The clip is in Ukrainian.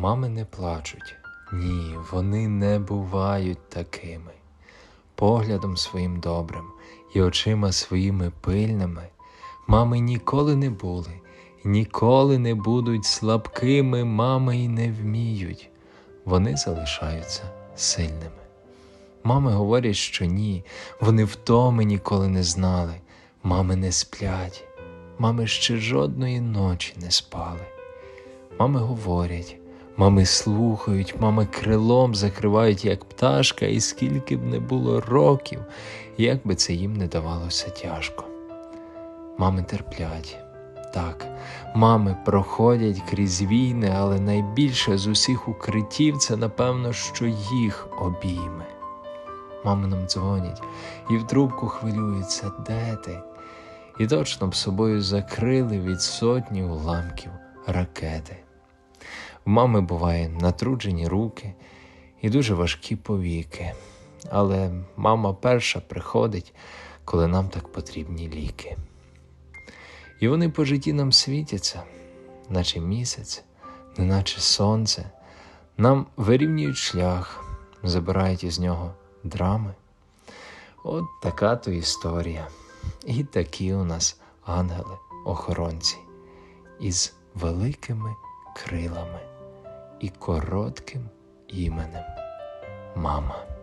Мами не плачуть. Ні, вони не бувають такими. Поглядом своїм добрим і очима своїми пильними мами ніколи не були, ніколи не будуть слабкими, мами й не вміють. Вони залишаються сильними. Мами говорять, що ні, вони втоми ніколи не знали. Мами не сплять, мами ще жодної ночі не спали. Мами говорять, мами слухають, мами крилом закривають, як пташка, і скільки б не було років, як би це їм не давалося тяжко. Мами терплять. Так, мами проходять крізь війни, але найбільше з усіх укриттів це, напевно, що їх обійме. Мами нам дзвонять і в трубку хвилюються, де ти? І точно б собою закрили від сотні уламків ракети. В мами буває натруджені руки і дуже важкі повіки. Але мама перша приходить, коли нам так потрібні ліки. І вони по житті нам світяться, наче місяць, неначе сонце, нам вирівнюють шлях, забирають із нього драми. От така то історія. І такі у нас ангели-охоронці із великими крилами і коротким іменем Мама.